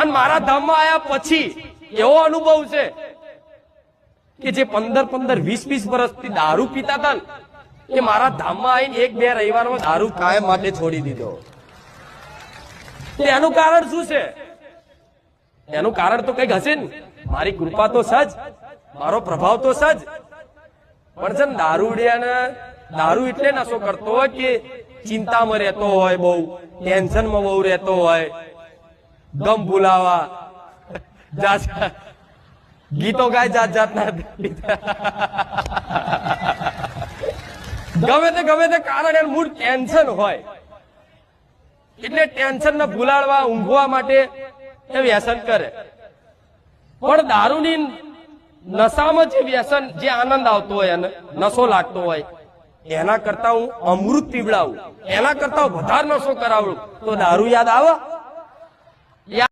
અને મારા ધામમાં આવ્યા પછી એવો અનુભવ છે કે જે પંદર પંદર, વીસ વીસ વર્ષથી દારૂ પીતા હતા કે મારા ધામમાં આવીને એક બે રવિવારમાં દારૂ કાયમ માટે છોડી દીધો. એનું કારણ શું છે? એનું કારણ તો કંઈક હશે ને. મારી કૃપા તો સજ, મારો પ્રભાવ તો સજ. પણ છે ને દારૂડિયાને દારૂ એટલે નશો કરતો હોય કે ચિંતામાં રહેતો હોય બહુ, ટેન્શનમાં બહુ રહેતો હોય. ગમ ભૂલાવા. ગીતો ગાય જાત જાતના. ગમે તે ગમે તે કારણ એનું મૂળ ટેન્શન હોય. એટલે ટેન્શન ને ભૂલાડવા, ઊંઘવા માટે એ વ્યસન કરે. પણ દારૂની નશામાં જે વ્યસન, જે આનંદ આવતો હોય એને નશો લાગતો હોય, એના કરતા હું અમૃત પીવડાવું. એના કરતા વધારે નશો કરાવડું તો દારૂ યાદ આવે? Yeah.